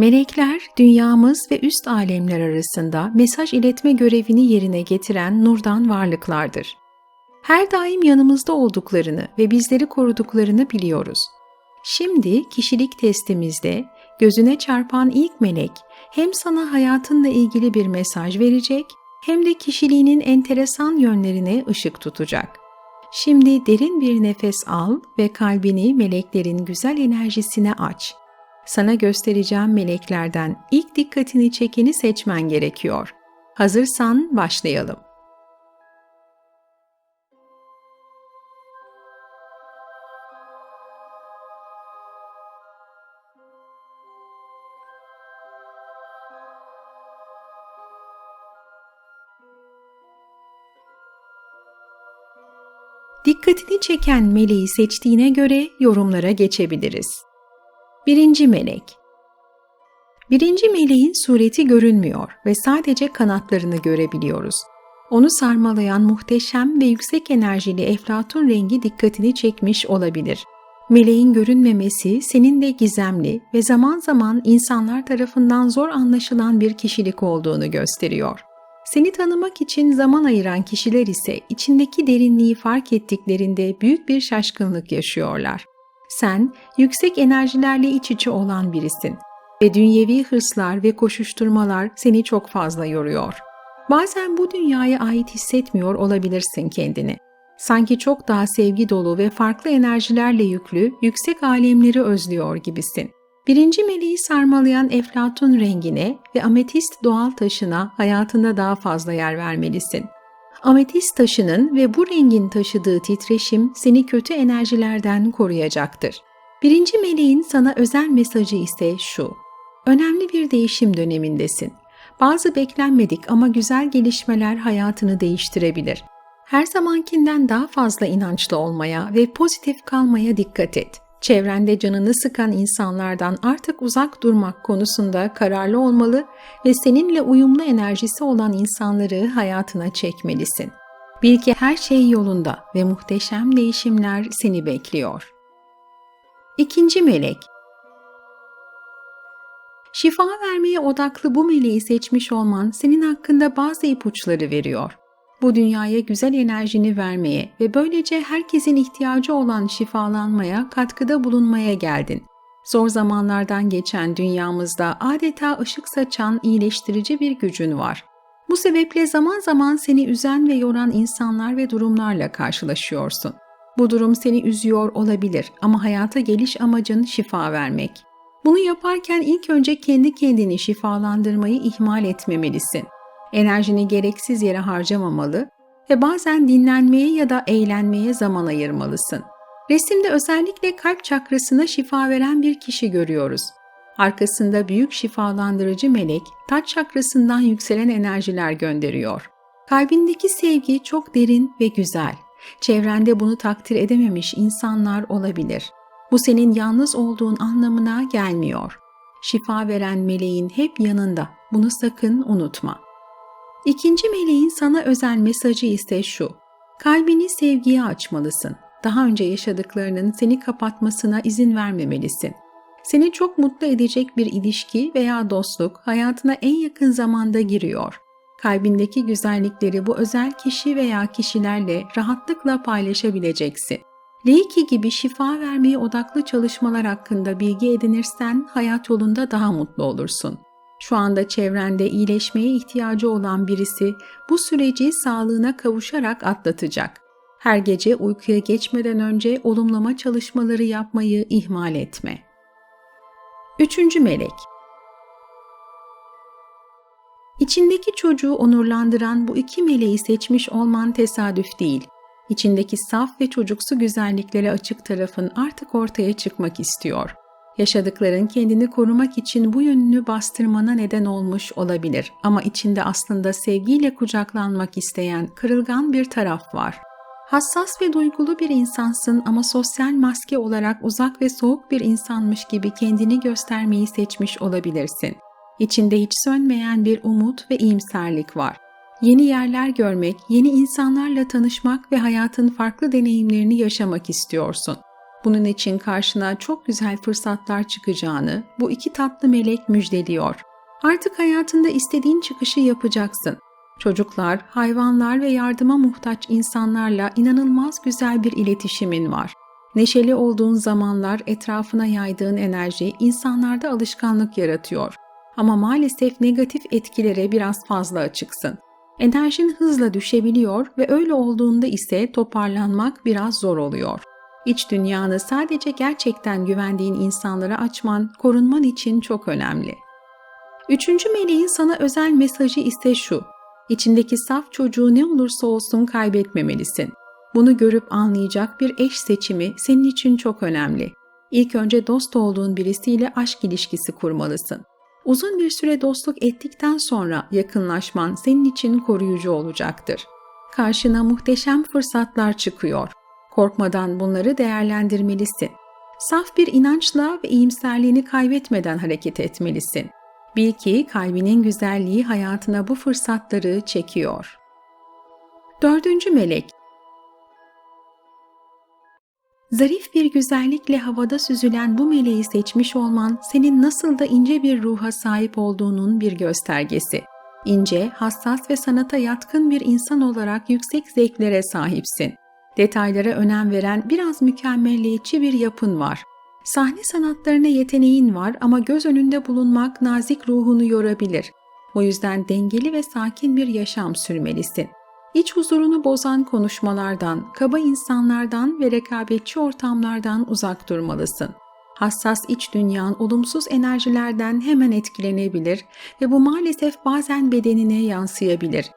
Melekler, dünyamız ve üst alemler arasında mesaj iletme görevini yerine getiren nurdan varlıklardır. Her daim yanımızda olduklarını ve bizleri koruduklarını biliyoruz. Şimdi kişilik testimizde gözüne çarpan ilk melek hem sana hayatınla ilgili bir mesaj verecek hem de kişiliğinin enteresan yönlerine ışık tutacak. Şimdi derin bir nefes al ve kalbini meleklerin güzel enerjisine aç. Sana göstereceğim meleklerden ilk dikkatini çekeni seçmen gerekiyor. Hazırsan başlayalım. Dikkatini çeken meleği seçtiğine göre yorumlara geçebiliriz. Birinci melek Birinci meleğin sureti görünmüyor ve sadece kanatlarını görebiliyoruz. Onu sarmalayan muhteşem ve yüksek enerjili eflatun rengi dikkatini çekmiş olabilir. Meleğin görünmemesi senin de gizemli ve zaman zaman insanlar tarafından zor anlaşılan bir kişilik olduğunu gösteriyor. Seni tanımak için zaman ayıran kişiler ise içindeki derinliği fark ettiklerinde büyük bir şaşkınlık yaşıyorlar. Sen yüksek enerjilerle iç içe olan birisin ve dünyevi hırslar ve koşuşturmalar seni çok fazla yoruyor. Bazen bu dünyaya ait hissetmiyor olabilirsin kendini. Sanki çok daha sevgi dolu ve farklı enerjilerle yüklü, yüksek alemleri özlüyor gibisin. Birinci meleği sarmalayan eflatun rengine ve ametist doğal taşına hayatında daha fazla yer vermelisin. Ametist taşının ve bu rengin taşıdığı titreşim seni kötü enerjilerden koruyacaktır. Birinci meleğin sana özel mesajı ise şu. Önemli bir değişim dönemindesin. Bazı beklenmedik ama güzel gelişmeler hayatını değiştirebilir. Her zamankinden daha fazla inançlı olmaya ve pozitif kalmaya dikkat et. Çevrende canını sıkan insanlardan artık uzak durmak konusunda kararlı olmalı ve seninle uyumlu enerjisi olan insanları hayatına çekmelisin. Bil ki her şey yolunda ve muhteşem değişimler seni bekliyor. İkinci melek Şifa vermeye odaklı bu meleği seçmiş olman senin hakkında bazı ipuçları veriyor bu dünyaya güzel enerjini vermeye ve böylece herkesin ihtiyacı olan şifalanmaya, katkıda bulunmaya geldin. Zor zamanlardan geçen dünyamızda adeta ışık saçan iyileştirici bir gücün var. Bu sebeple zaman zaman seni üzen ve yoran insanlar ve durumlarla karşılaşıyorsun. Bu durum seni üzüyor olabilir ama hayata geliş amacın şifa vermek. Bunu yaparken ilk önce kendi kendini şifalandırmayı ihmal etmemelisin enerjini gereksiz yere harcamamalı ve bazen dinlenmeye ya da eğlenmeye zaman ayırmalısın. Resimde özellikle kalp çakrasına şifa veren bir kişi görüyoruz. Arkasında büyük şifalandırıcı melek taç çakrasından yükselen enerjiler gönderiyor. Kalbindeki sevgi çok derin ve güzel. Çevrende bunu takdir edememiş insanlar olabilir. Bu senin yalnız olduğun anlamına gelmiyor. Şifa veren meleğin hep yanında. Bunu sakın unutma. İkinci meleğin sana özel mesajı ise şu. Kalbini sevgiye açmalısın. Daha önce yaşadıklarının seni kapatmasına izin vermemelisin. Seni çok mutlu edecek bir ilişki veya dostluk hayatına en yakın zamanda giriyor. Kalbindeki güzellikleri bu özel kişi veya kişilerle rahatlıkla paylaşabileceksin. Reiki gibi şifa vermeye odaklı çalışmalar hakkında bilgi edinirsen hayat yolunda daha mutlu olursun. Şu anda çevrende iyileşmeye ihtiyacı olan birisi bu süreci sağlığına kavuşarak atlatacak. Her gece uykuya geçmeden önce olumlama çalışmaları yapmayı ihmal etme. Üçüncü melek İçindeki çocuğu onurlandıran bu iki meleği seçmiş olman tesadüf değil. İçindeki saf ve çocuksu güzelliklere açık tarafın artık ortaya çıkmak istiyor. Yaşadıkların kendini korumak için bu yönünü bastırmana neden olmuş olabilir ama içinde aslında sevgiyle kucaklanmak isteyen kırılgan bir taraf var. Hassas ve duygulu bir insansın ama sosyal maske olarak uzak ve soğuk bir insanmış gibi kendini göstermeyi seçmiş olabilirsin. İçinde hiç sönmeyen bir umut ve iyimserlik var. Yeni yerler görmek, yeni insanlarla tanışmak ve hayatın farklı deneyimlerini yaşamak istiyorsun. Bunun için karşına çok güzel fırsatlar çıkacağını bu iki tatlı melek müjdeliyor. Artık hayatında istediğin çıkışı yapacaksın. Çocuklar, hayvanlar ve yardıma muhtaç insanlarla inanılmaz güzel bir iletişimin var. Neşeli olduğun zamanlar etrafına yaydığın enerji insanlarda alışkanlık yaratıyor. Ama maalesef negatif etkilere biraz fazla açıksın. Enerjin hızla düşebiliyor ve öyle olduğunda ise toparlanmak biraz zor oluyor. İç dünyanı sadece gerçekten güvendiğin insanlara açman, korunman için çok önemli. Üçüncü meleğin sana özel mesajı ise şu. İçindeki saf çocuğu ne olursa olsun kaybetmemelisin. Bunu görüp anlayacak bir eş seçimi senin için çok önemli. İlk önce dost olduğun birisiyle aşk ilişkisi kurmalısın. Uzun bir süre dostluk ettikten sonra yakınlaşman senin için koruyucu olacaktır. Karşına muhteşem fırsatlar çıkıyor. Korkmadan bunları değerlendirmelisin. Saf bir inançla ve iyimserliğini kaybetmeden hareket etmelisin. Bil ki kalbinin güzelliği hayatına bu fırsatları çekiyor. Dördüncü melek Zarif bir güzellikle havada süzülen bu meleği seçmiş olman senin nasıl da ince bir ruha sahip olduğunun bir göstergesi. İnce, hassas ve sanata yatkın bir insan olarak yüksek zevklere sahipsin. Detaylara önem veren biraz mükemmelliyetçi bir yapın var. Sahne sanatlarına yeteneğin var ama göz önünde bulunmak nazik ruhunu yorabilir. O yüzden dengeli ve sakin bir yaşam sürmelisin. İç huzurunu bozan konuşmalardan, kaba insanlardan ve rekabetçi ortamlardan uzak durmalısın. Hassas iç dünyan olumsuz enerjilerden hemen etkilenebilir ve bu maalesef bazen bedenine yansıyabilir.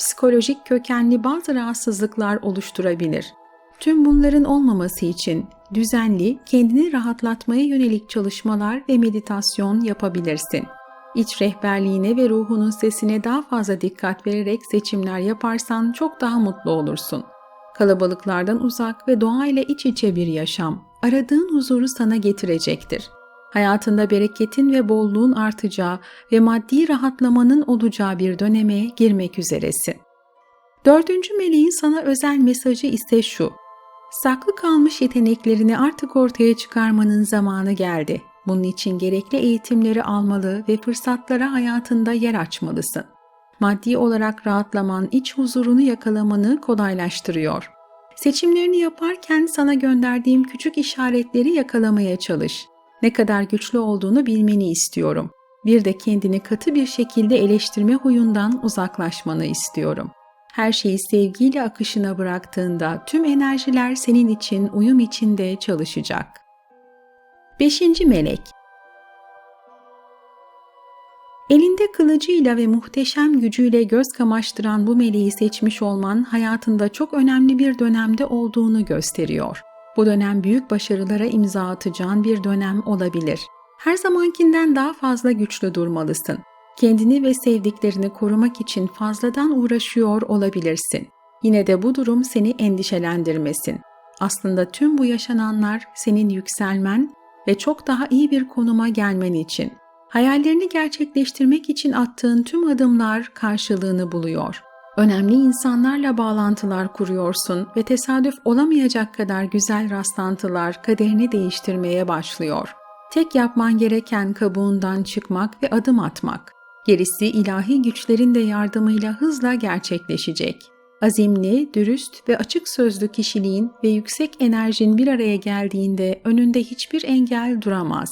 Psikolojik kökenli bazı rahatsızlıklar oluşturabilir. Tüm bunların olmaması için düzenli, kendini rahatlatmaya yönelik çalışmalar ve meditasyon yapabilirsin. İç rehberliğine ve ruhunun sesine daha fazla dikkat vererek seçimler yaparsan çok daha mutlu olursun. Kalabalıklardan uzak ve doğayla iç içe bir yaşam, aradığın huzuru sana getirecektir. Hayatında bereketin ve bolluğun artacağı ve maddi rahatlamanın olacağı bir döneme girmek üzeresin. Dördüncü meleğin sana özel mesajı ise şu. Saklı kalmış yeteneklerini artık ortaya çıkarmanın zamanı geldi. Bunun için gerekli eğitimleri almalı ve fırsatlara hayatında yer açmalısın. Maddi olarak rahatlaman, iç huzurunu yakalamanı kolaylaştırıyor. Seçimlerini yaparken sana gönderdiğim küçük işaretleri yakalamaya çalış. Ne kadar güçlü olduğunu bilmeni istiyorum. Bir de kendini katı bir şekilde eleştirme huyundan uzaklaşmanı istiyorum. Her şeyi sevgiyle akışına bıraktığında tüm enerjiler senin için uyum içinde çalışacak. Beşinci melek Elinde kılıcıyla ve muhteşem gücüyle göz kamaştıran bu meleği seçmiş olman hayatında çok önemli bir dönemde olduğunu gösteriyor. Bu dönem büyük başarılara imza atacağın bir dönem olabilir. Her zamankinden daha fazla güçlü durmalısın. Kendini ve sevdiklerini korumak için fazladan uğraşıyor olabilirsin. Yine de bu durum seni endişelendirmesin. Aslında tüm bu yaşananlar senin yükselmen ve çok daha iyi bir konuma gelmen için. Hayallerini gerçekleştirmek için attığın tüm adımlar karşılığını buluyor. Önemli insanlarla bağlantılar kuruyorsun ve tesadüf olamayacak kadar güzel rastlantılar kaderini değiştirmeye başlıyor. Tek yapman gereken kabuğundan çıkmak ve adım atmak. Gerisi ilahi güçlerin de yardımıyla hızla gerçekleşecek. Azimli, dürüst ve açık sözlü kişiliğin ve yüksek enerjin bir araya geldiğinde önünde hiçbir engel duramaz.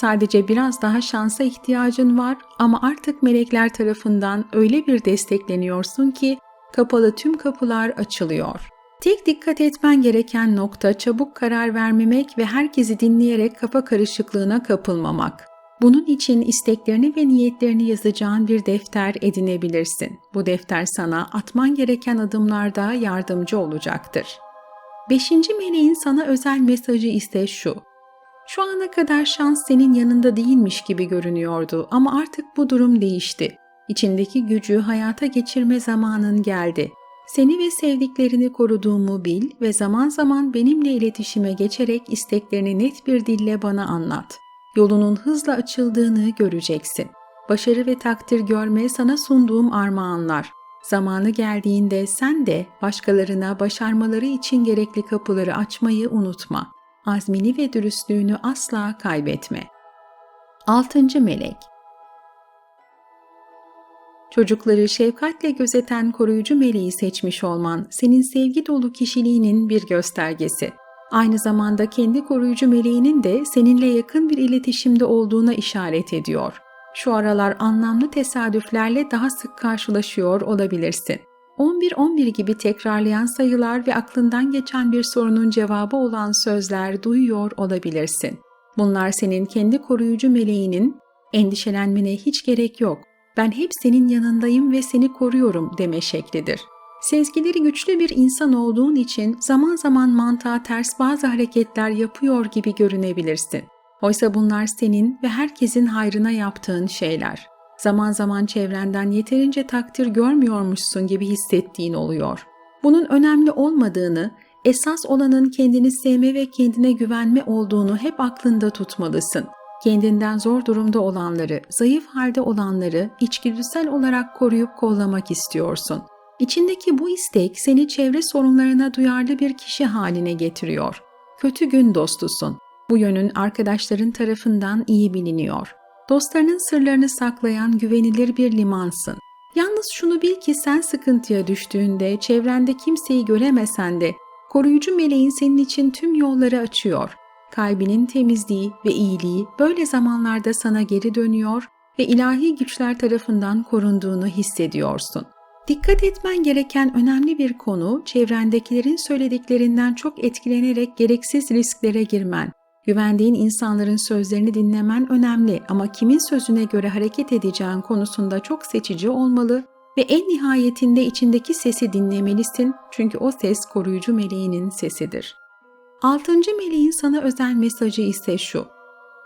Sadece biraz daha şansa ihtiyacın var ama artık melekler tarafından öyle bir destekleniyorsun ki kapalı tüm kapılar açılıyor. Tek dikkat etmen gereken nokta çabuk karar vermemek ve herkesi dinleyerek kafa karışıklığına kapılmamak. Bunun için isteklerini ve niyetlerini yazacağın bir defter edinebilirsin. Bu defter sana atman gereken adımlarda yardımcı olacaktır. Beşinci meleğin sana özel mesajı ise şu. Şu ana kadar şans senin yanında değilmiş gibi görünüyordu ama artık bu durum değişti. İçindeki gücü hayata geçirme zamanın geldi. Seni ve sevdiklerini koruduğumu bil ve zaman zaman benimle iletişime geçerek isteklerini net bir dille bana anlat. Yolunun hızla açıldığını göreceksin. Başarı ve takdir görme sana sunduğum armağanlar. Zamanı geldiğinde sen de başkalarına başarmaları için gerekli kapıları açmayı unutma. Azmini ve dürüstlüğünü asla kaybetme. 6. Melek Çocukları şefkatle gözeten koruyucu meleği seçmiş olman, senin sevgi dolu kişiliğinin bir göstergesi. Aynı zamanda kendi koruyucu meleğinin de seninle yakın bir iletişimde olduğuna işaret ediyor. Şu aralar anlamlı tesadüflerle daha sık karşılaşıyor olabilirsin. 11-11 gibi tekrarlayan sayılar ve aklından geçen bir sorunun cevabı olan sözler duyuyor olabilirsin. Bunlar senin kendi koruyucu meleğinin endişelenmene hiç gerek yok. Ben hep senin yanındayım ve seni koruyorum deme şeklidir. Sezgileri güçlü bir insan olduğun için zaman zaman mantığa ters bazı hareketler yapıyor gibi görünebilirsin. Oysa bunlar senin ve herkesin hayrına yaptığın şeyler. Zaman zaman çevrenden yeterince takdir görmüyormuşsun gibi hissettiğin oluyor. Bunun önemli olmadığını, esas olanın kendini sevme ve kendine güvenme olduğunu hep aklında tutmalısın. Kendinden zor durumda olanları, zayıf halde olanları içgüdüsel olarak koruyup kollamak istiyorsun. İçindeki bu istek seni çevre sorunlarına duyarlı bir kişi haline getiriyor. Kötü gün dostusun. Bu yönün arkadaşların tarafından iyi biliniyor. Dostlarının sırlarını saklayan güvenilir bir limansın. Yalnız şunu bil ki sen sıkıntıya düştüğünde çevrende kimseyi göremesen de koruyucu meleğin senin için tüm yolları açıyor. Kalbinin temizliği ve iyiliği böyle zamanlarda sana geri dönüyor ve ilahi güçler tarafından korunduğunu hissediyorsun. Dikkat etmen gereken önemli bir konu çevrendekilerin söylediklerinden çok etkilenerek gereksiz risklere girmen. Güvendiğin insanların sözlerini dinlemen önemli ama kimin sözüne göre hareket edeceğin konusunda çok seçici olmalı ve en nihayetinde içindeki sesi dinlemelisin çünkü o ses koruyucu meleğinin sesidir. Altıncı meleğin sana özel mesajı ise şu.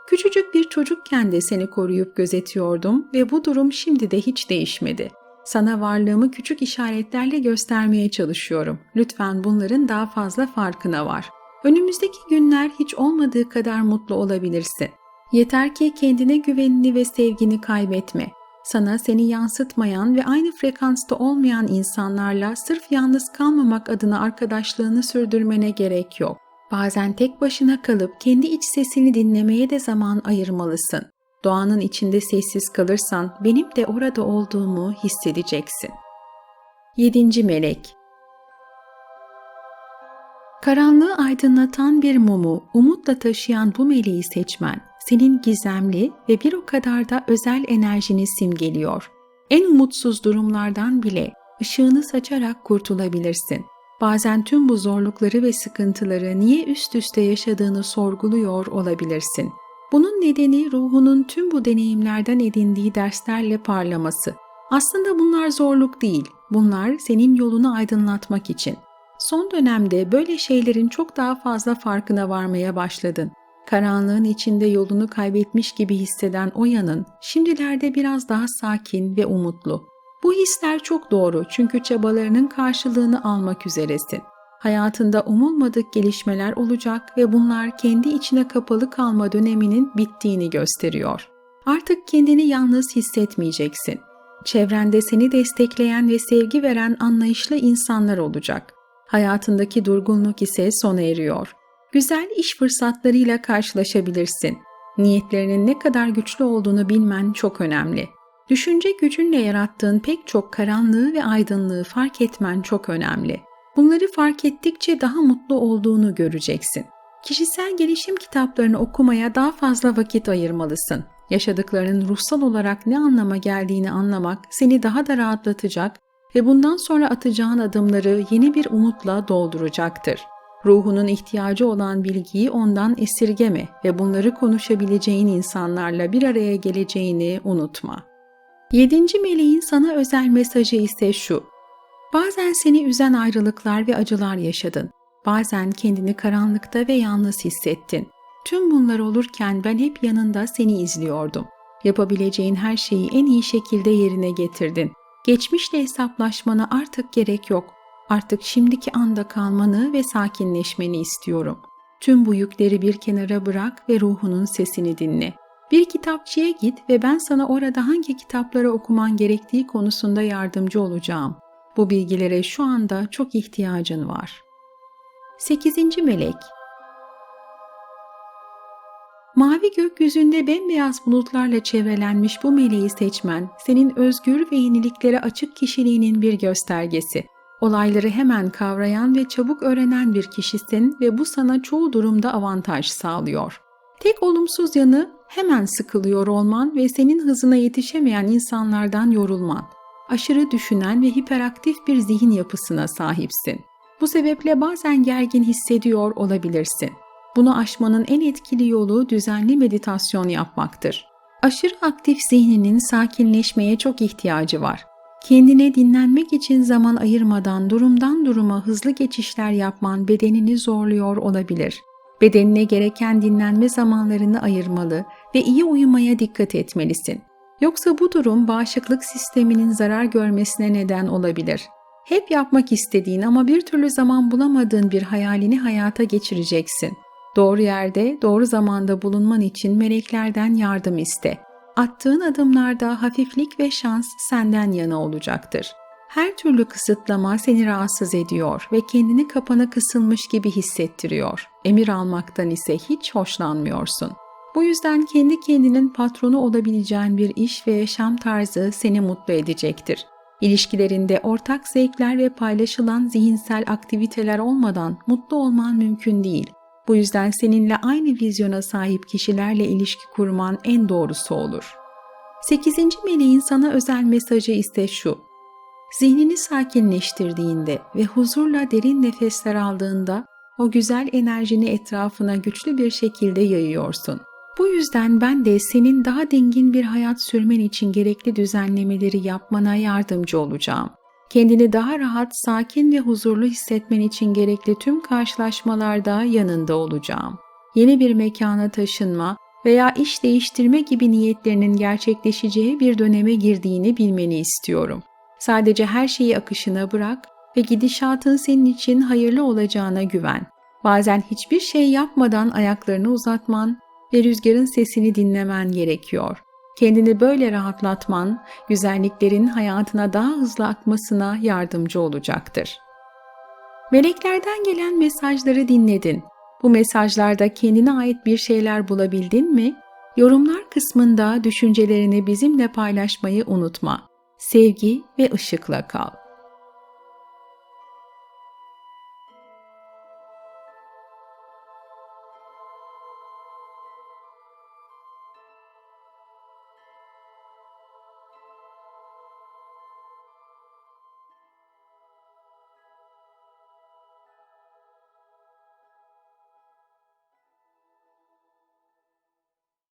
Küçücük bir çocukken de seni koruyup gözetiyordum ve bu durum şimdi de hiç değişmedi. Sana varlığımı küçük işaretlerle göstermeye çalışıyorum. Lütfen bunların daha fazla farkına var. Önümüzdeki günler hiç olmadığı kadar mutlu olabilirsin. Yeter ki kendine güvenini ve sevgini kaybetme. Sana seni yansıtmayan ve aynı frekansta olmayan insanlarla sırf yalnız kalmamak adına arkadaşlığını sürdürmene gerek yok. Bazen tek başına kalıp kendi iç sesini dinlemeye de zaman ayırmalısın. Doğanın içinde sessiz kalırsan benim de orada olduğumu hissedeceksin. 7. Melek Karanlığı aydınlatan bir mumu umutla taşıyan bu meleği seçmen, senin gizemli ve bir o kadar da özel enerjini simgeliyor. En umutsuz durumlardan bile ışığını saçarak kurtulabilirsin. Bazen tüm bu zorlukları ve sıkıntıları niye üst üste yaşadığını sorguluyor olabilirsin. Bunun nedeni ruhunun tüm bu deneyimlerden edindiği derslerle parlaması. Aslında bunlar zorluk değil, bunlar senin yolunu aydınlatmak için. Son dönemde böyle şeylerin çok daha fazla farkına varmaya başladın. Karanlığın içinde yolunu kaybetmiş gibi hisseden o yanın şimdilerde biraz daha sakin ve umutlu. Bu hisler çok doğru çünkü çabalarının karşılığını almak üzeresin. Hayatında umulmadık gelişmeler olacak ve bunlar kendi içine kapalı kalma döneminin bittiğini gösteriyor. Artık kendini yalnız hissetmeyeceksin. Çevrende seni destekleyen ve sevgi veren anlayışlı insanlar olacak. Hayatındaki durgunluk ise sona eriyor. Güzel iş fırsatlarıyla karşılaşabilirsin. Niyetlerinin ne kadar güçlü olduğunu bilmen çok önemli. Düşünce gücünle yarattığın pek çok karanlığı ve aydınlığı fark etmen çok önemli. Bunları fark ettikçe daha mutlu olduğunu göreceksin. Kişisel gelişim kitaplarını okumaya daha fazla vakit ayırmalısın. Yaşadıklarının ruhsal olarak ne anlama geldiğini anlamak seni daha da rahatlatacak ve bundan sonra atacağın adımları yeni bir umutla dolduracaktır. Ruhunun ihtiyacı olan bilgiyi ondan esirgeme ve bunları konuşabileceğin insanlarla bir araya geleceğini unutma. Yedinci meleğin sana özel mesajı ise şu. Bazen seni üzen ayrılıklar ve acılar yaşadın. Bazen kendini karanlıkta ve yalnız hissettin. Tüm bunlar olurken ben hep yanında seni izliyordum. Yapabileceğin her şeyi en iyi şekilde yerine getirdin. Geçmişle hesaplaşmana artık gerek yok. Artık şimdiki anda kalmanı ve sakinleşmeni istiyorum. Tüm bu yükleri bir kenara bırak ve ruhunun sesini dinle. Bir kitapçıya git ve ben sana orada hangi kitapları okuman gerektiği konusunda yardımcı olacağım. Bu bilgilere şu anda çok ihtiyacın var. 8. Melek Mavi gökyüzünde bembeyaz bulutlarla çevrelenmiş bu meleği seçmen, senin özgür ve yeniliklere açık kişiliğinin bir göstergesi. Olayları hemen kavrayan ve çabuk öğrenen bir kişisin ve bu sana çoğu durumda avantaj sağlıyor. Tek olumsuz yanı hemen sıkılıyor olman ve senin hızına yetişemeyen insanlardan yorulman. Aşırı düşünen ve hiperaktif bir zihin yapısına sahipsin. Bu sebeple bazen gergin hissediyor olabilirsin. Bunu aşmanın en etkili yolu düzenli meditasyon yapmaktır. Aşırı aktif zihninin sakinleşmeye çok ihtiyacı var. Kendine dinlenmek için zaman ayırmadan durumdan duruma hızlı geçişler yapman bedenini zorluyor olabilir. Bedenine gereken dinlenme zamanlarını ayırmalı ve iyi uyumaya dikkat etmelisin. Yoksa bu durum bağışıklık sisteminin zarar görmesine neden olabilir. Hep yapmak istediğin ama bir türlü zaman bulamadığın bir hayalini hayata geçireceksin. Doğru yerde, doğru zamanda bulunman için meleklerden yardım iste. Attığın adımlarda hafiflik ve şans senden yana olacaktır. Her türlü kısıtlama seni rahatsız ediyor ve kendini kapana kısılmış gibi hissettiriyor. Emir almaktan ise hiç hoşlanmıyorsun. Bu yüzden kendi kendinin patronu olabileceğin bir iş ve yaşam tarzı seni mutlu edecektir. İlişkilerinde ortak zevkler ve paylaşılan zihinsel aktiviteler olmadan mutlu olman mümkün değil. Bu yüzden seninle aynı vizyona sahip kişilerle ilişki kurman en doğrusu olur. 8. meleğin sana özel mesajı ise şu. Zihnini sakinleştirdiğinde ve huzurla derin nefesler aldığında o güzel enerjini etrafına güçlü bir şekilde yayıyorsun. Bu yüzden ben de senin daha dingin bir hayat sürmen için gerekli düzenlemeleri yapmana yardımcı olacağım. Kendini daha rahat, sakin ve huzurlu hissetmen için gerekli tüm karşılaşmalarda yanında olacağım. Yeni bir mekana taşınma veya iş değiştirme gibi niyetlerinin gerçekleşeceği bir döneme girdiğini bilmeni istiyorum. Sadece her şeyi akışına bırak ve gidişatın senin için hayırlı olacağına güven. Bazen hiçbir şey yapmadan ayaklarını uzatman ve rüzgarın sesini dinlemen gerekiyor. Kendini böyle rahatlatman, güzelliklerin hayatına daha hızlı akmasına yardımcı olacaktır. Meleklerden gelen mesajları dinledin. Bu mesajlarda kendine ait bir şeyler bulabildin mi? Yorumlar kısmında düşüncelerini bizimle paylaşmayı unutma. Sevgi ve ışıkla kal.